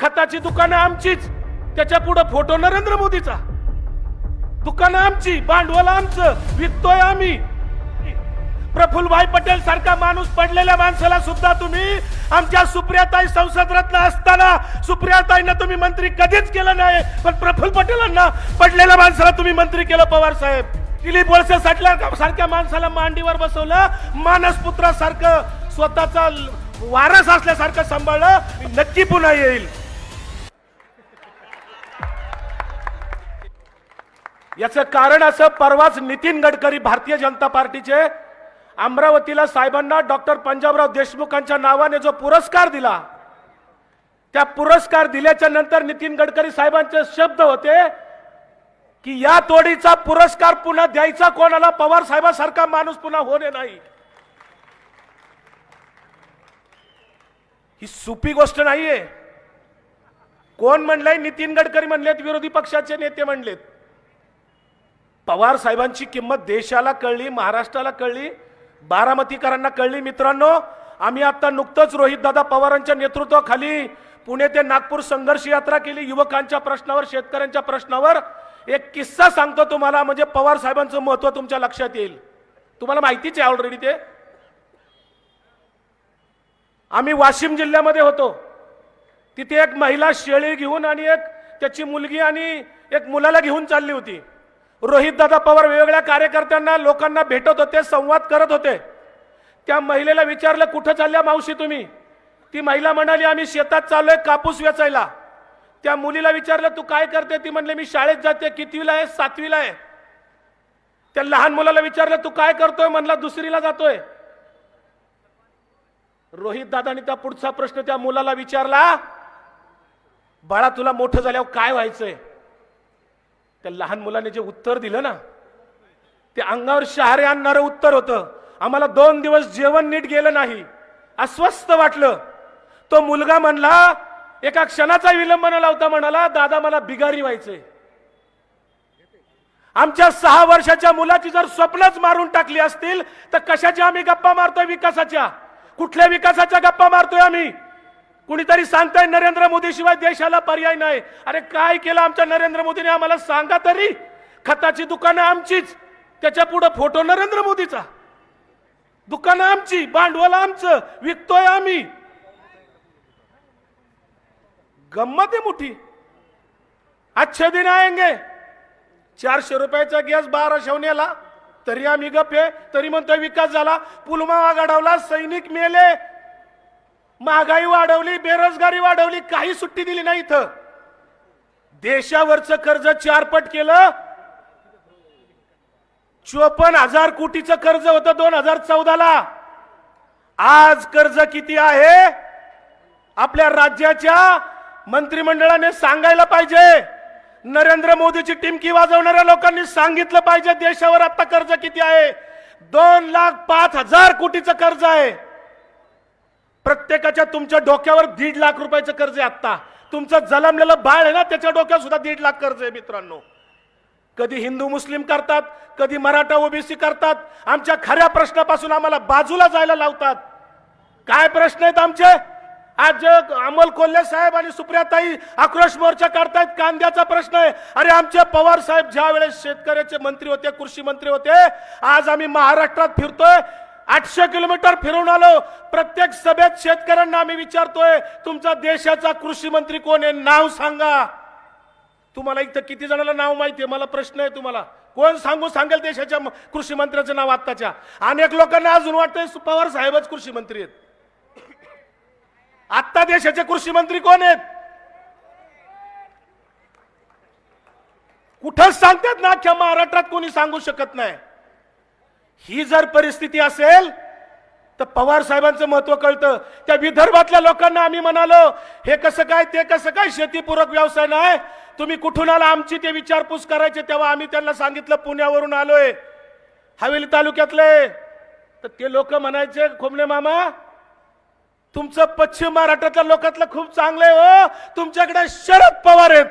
खताची दुकानं आमचीच. त्याच्या पुढे फोटो नरेंद्र मोदीचा. दुकानं आमची भांडवल आमचं विकतोय आम्ही. प्रफुल्लभाई पटेल सारखा माणूस पडलेल्या माणसाला सुद्धा तुम्ही आमच्या सुप्रियाताई संसद रत्न असताना सुप्रियाताईंना तुम्ही मंत्री कधीच केलं नाही पण प्रफुल्ल पटेलांना पडलेल्या माणसाला तुम्ही मंत्री केलं पवार साहेब. दिलीप वळसे साठल्या सारख्या माणसाला मांडीवर बसवलं मानसपुत्रासारखं स्वतःचा वारस असल्यासारखं सांभाळलं नक्की पुन्हा येईल. याचं कारण असं परवाच नितीन गडकरी भारतीय जनता पार्टीचे अमरावतीला साहेबांना डॉक्टर पंजाबराव देशमुखांच्या नावाने जो पुरस्कार दिला त्या पुरस्कार दिल्याच्या नंतर नितीन गडकरी साहेबांचे शब्द होते की या तोडीचा पुरस्कार पुन्हा द्यायचा कोणाला? पवार साहेबांसारखा माणूस पुन्हा होणे नाही. ही सोपी गोष्ट नाहीये. कोण म्हणलंय? नितीन गडकरी म्हणलेत विरोधी पक्षाचे नेते म्हणलेत. पवार साहेबांची किंमत देशाला कळली महाराष्ट्राला कळली बारामतीकरांना कळली. मित्रांनो आम्ही आता नुकतंच रोहितदादा पवारांच्या नेतृत्वाखाली पुणे ते नागपूर संघर्ष यात्रा केली. युवकांच्या प्रश्नावर शेतकऱ्यांच्या प्रश्नावर एक किस्सा सांगतो तुम्हाला. म्हणजे पवार साहेबांचं महत्त्व तुमच्या लक्षात येईल. तुम्हाला माहितीच आहे ऑलरेडी ते. आम्ही वाशिम जिल्ह्यामध्ये होतो. तिथे एक महिला शेळी घेऊन आणि एक त्याची मुलगी आणि एक मुलाला घेऊन चालली होती. रोहित दादा पवार वेगवेगळ्या कार्यकर्त्यांना लोकांना भेटत होते संवाद करत होते. त्या महिलेला विचारलं कुठं चालल्या मावशी तुम्ही? ती महिला म्हणाली आम्ही शेतात चाललोय कापूस वेचायला. त्या मुलीला विचारलं तू काय करते? ती म्हणले मी शाळेत जाते कितवीला आहे? सातवीला आहे. त्या लहान मुलाला विचारलं तू काय करतोय? म्हणला दुसरीला जातोय. रोहित दादानी त्या पुढचा प्रश्न त्या मुलाला विचारला बाळा तुला मोठं झाल्यावर काय व्हायचंय? त्या लहान मुलाने जे उत्तर दिलं ना ते अंगावर शहारे आणणारं उत्तर होतं. आम्हाला दोन दिवस जेवण नीट गेलं नाही. अस्वस्थ वाटलं. तो मुलगा म्हणला एका क्षणाचा विलंब न लावता म्हणाला दादा मला बिगारी व्हायचे आमच्या सहा वर्षाच्या मुलाची जर स्वप्नच मारून टाकली असतील तर कशाच्या आम्ही गप्पा मारतोय विकासाच्या? कुठल्या विकासाच्या गप्पा मारतोय आम्ही? कुणीतरी सांगताय नरेंद्र मोदी शिवाय देशाला पर्याय नाही. अरे काय केलं आमच्या नरेंद्र मोदीने? आम्हाला सांगा तरी. खताची दुकानं आमचीच. त्याच्या पुढे फोटो नरेंद्र मोदीचा. दुकानं आमची भांडवल आमचं विकतोय आम्ही. गंमत आहे मोठी. अच्छे दिन आएंगे. चारशे रुपयाचा गॅस बाराशे नेला तरी आम्ही गप्पे तरी म्हणतोय विकास झाला. पुलवामा गाडवला सैनिक मेले. महागाई वाढवली बेरोजगारी वाढवली काही सुट्टी दिली नाही इथं. देशावरचं कर्ज चारपट केलं. चोपन्न हजार कोटीचं कर्ज होतं दोन हजार चौदाला. आज कर्ज किती आहे? आपल्या राज्याच्या मंत्रिमंडळाने सांगायला पाहिजे. नरेंद्र मोदीची टिमकी वाजवणाऱ्या लोकांनी सांगितलं पाहिजे देशावर आता कर्ज किती आहे? दोन लाख पाच हजार कोटीचं कर्ज आहे. प्रत्येकाच्या तुमच्या डोक्यावर दीड लाख रुपयाचं कर्ज आहे आत्ता. तुमचं जलमलेलं बाळ आहे ना त्याच्या डोक्यावर सुद्धा दीड लाख कर्ज आहे मित्रांनो. कधी हिंदू मुस्लिम करतात कधी मराठा ओबीसी करतात. आमच्या खऱ्या प्रश्नापासून आम्हाला बाजूला जायला लावतात. काय प्रश्न आहेत आमचे? आज जे अमोल कोल्हे साहेब आणि सुप्रियाताई आक्रोश मोर्चा काढतायत कांद्याचा प्रश्न आहे. अरे आमचे पवार साहेब ज्या वेळेस शेतकऱ्याचे मंत्री होते कृषी मंत्री होते आज आम्ही महाराष्ट्रात फिरतोय आठशे किलोमीटर फिरून आलो. प्रत्येक सभेत शेतकऱ्यांना आम्ही विचारतोय तुमचा देशाचा कृषी मंत्री कोण आहे? नाव सांगा. तुम्हाला इथं किती जणांना नाव माहिती आहे? मला प्रश्न आहे तुम्हाला. कोण सांगू सांगेल देशाच्या कृषी मंत्र्याचं नाव आत्ताच्या? अनेक लोकांना अजून वाटतंय पवार साहेबच कृषी मंत्री आहेत. आत्ता देशाचे कृषी मंत्री कोण आहेत? कुठंच सांगतात ना अख्ख्या महाराष्ट्रात कोणी सांगू शकत नाही. ही जर परिस्थिती असेल तर पवार साहेबांचं महत्त्व कळतं. त्या विदर्भातल्या लोकांना आम्ही म्हणालो हे कसं काय ते कसं काय शेतीपूरक व्यवसाय नाही? तुम्ही कुठून आला? आमची ते विचारपूस करायचे तेव्हा आम्ही त्यांना सांगितलं पुण्यावरून आलोय. हवेली तालुक्यातले. तर ते लोक म्हणायचे खोमणे मामा तुमचं पश्चिम महाराष्ट्रातल्या लोकातलं खूप चांगलं आहे हो. तुमच्याकडे शरद पवार आहेत.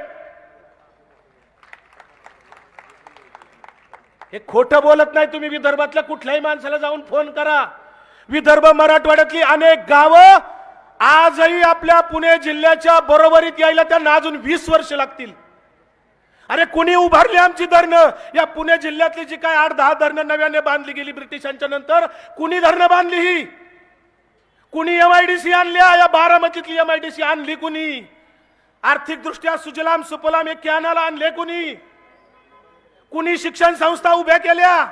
हे खोटं बोलत नाही तुम्ही विदर्भातल्या कुठल्याही माणसाला जाऊन फोन करा. विदर्भ मराठवाड्यातली अनेक गावं आजही आपल्या पुणे जिल्ह्याच्या बरोबरीत यायला त्यांना अजून वीस वर्ष लागतील. अरे कुणी उभारली आमची धरणं? या पुणे जिल्ह्यातली जी काय आठ दहा धरणं नव्याने बांधली गेली ब्रिटिशांच्या नंतर कुणी धरणं बांधली ही? कुणी एमआयडीसी आणल्या? या बारामतीतली एमआयडीसी आणली कुणी? आर्थिकदृष्ट्या सुजलाम सुपलाम हे कॅनाला आणले कुणी? कुणी शिक्षण संस्था उभ्या केल्या?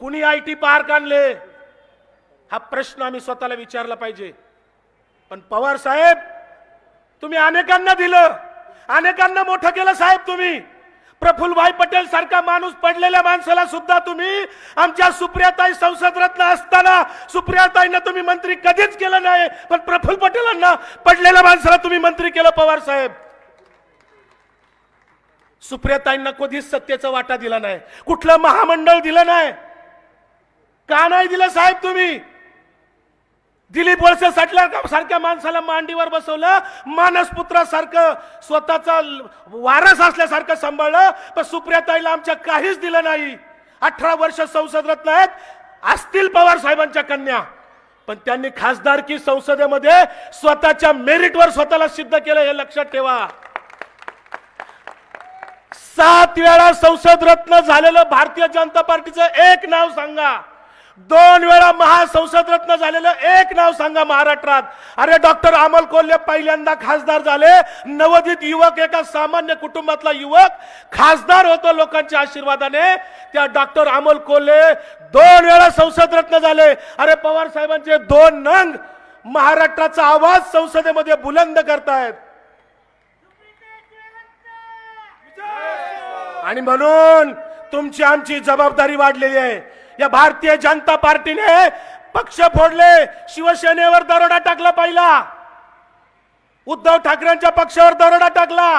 कुणी आय टी पार्क आणले? हा प्रश्न आम्ही स्वतःला विचारला पाहिजे. पण पवार साहेब तुम्ही अनेकांना दिलं. अनेकांना मोठं केलं साहेब तुम्ही. प्रफुल्लभाई पटेल सारखा माणूस पडलेल्या माणसाला सुद्धा तुम्ही आमच्या सुप्रियाताई संसद रत्न असताना सुप्रियाताईंना तुम्ही मंत्री कधीच केलं नाही पण प्रफुल्ल पटेलांना पडलेल्या माणसाला तुम्ही मंत्री केलं पवार साहेब. सुप्रियाताईंना कधीच सत्तेचा वाटा दिला नाही. कुठलं महामंडळ दिलं नाही. का नाही दिलं साहेब तुम्ही? दिलीप वळसे साठल्या सारख्या माणसाला मांडीवर बसवलं मानसपुत्रासारखं स्वतःचा वारस असल्यासारखं सांभाळलं पण सुप्रियाताईला आमच्या काहीच दिलं नाही. अठरा वर्ष संसद रत्न आहेत असतील पवार साहेबांच्या कन्या. पण त्यांनी खासदारकी संसदेमध्ये स्वतःच्या मेरिटवर स्वतःला सिद्ध केलं हे लक्षात ठेवा. सात वेळा संसद रत्न झालेलं भारतीय जनता पार्टीचं एक नाव सांगा. दोन वेळा महासंसद रत्न झालेलं एक नाव सांगा महाराष्ट्रात. अरे डॉक्टर अमल कोल्हे पहिल्यांदा खासदार झाले. नवोदित युवक एका सामान्य कुटुंबातला युवक खासदार होतो लोकांच्या आशीर्वादाने. त्या डॉक्टर अमोल कोल्हे दोन वेळा संसद रत्न झाले. अरे पवार साहेबांचे दोन नंग महाराष्ट्राचा आवाज संसदेमध्ये बुलंद करतायत. आणि म्हणून तुमची आमची जबाबदारी वाढलेली आहे. या भारतीय जनता पार्टीने पक्ष फोडले शिवसेनेवर दरोडा टाकला पहिला. उद्धव ठाकरेंच्या पक्षावर दरोडा टाकला.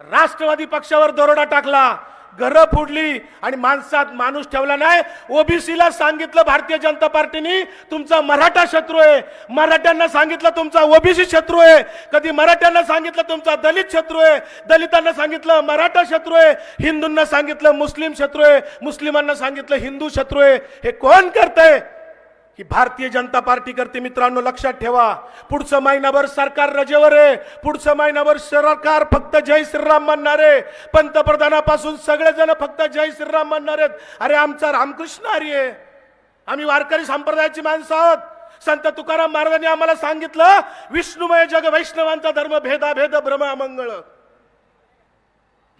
राष्ट्रवादी पक्षावर दरोडा टाकला. घरं फोडली आणि माणसात माणूस ठेवला नाही. ओबीसीला सांगितलं भारतीय जनता पार्टीने तुमचा मराठा शत्रू आहे. मराठ्यांना सांगितलं तुमचा ओबीसी शत्रू आहे. कधी मराठ्यांना सांगितलं तुमचा दलित शत्रू आहे. दलितांना सांगितलं मराठा शत्रू आहे. हिंदूंना सांगितलं मुस्लिम शत्रू आहे. मुस्लिमांना सांगितलं हिंदू शत्रू आहे. हे कोण करतंय? ही भारतीय जनता पार्टी करते मित्रांनो लक्षात ठेवा. पुढचं महिनाभर सरकार रजेवर आहे. पुढचं महिनाभर सरकार फक्त जय श्रीराम म्हणणार आहे. पंतप्रधानापासून सगळेजण फक्त जय श्रीराम म्हणणार आहेत. अरे आमचा रामकृष्ण हरी आहे. आम्ही वारकरी संप्रदायाची माणसं आहोत. संत तुकाराम महाराजांनी आम्हाला सांगितलं विष्णुमय जग वैष्णवांचा धर्म भेदा भेद भ्रम अमंगळ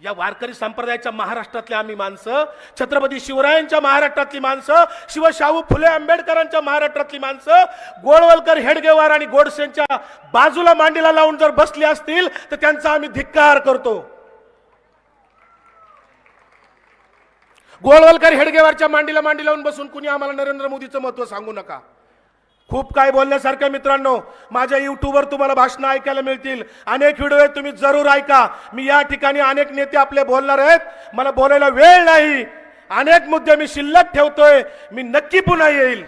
या वारकरी संप्रदायाच्या महाराष्ट्रातल्या आम्ही माणसं छत्रपती शिवरायांच्या महाराष्ट्रातली माणसं शिवशाहू फुले आंबेडकरांच्या महाराष्ट्रातली माणसं गोळवलकर हेडगेवार आणि गोडसेंच्या बाजूला मांडीला लावून जर बसली असतील तर त्यांचा आम्ही धिक्कार करतो. गोळवलकर हेडगेवारच्या मांडीला मांडी लावून बसून कुणी आम्हाला नरेंद्र मोदीचं महत्त्व सांगू नका. खूप काय बोलण्यासारखं मित्रांनो. माझ्या युट्यूबवर तुम्हाला भाषणं ऐकायला मिळतील. अनेक व्हिडिओ आहेत तुम्ही जरूर ऐका. मी या ठिकाणी अनेक नेते आपले बोलणार आहेत. मला बोलायला वेळ नाही. अनेक मुद्दे मी शिल्लक ठेवतोय. मी नक्की पुन्हा येईल.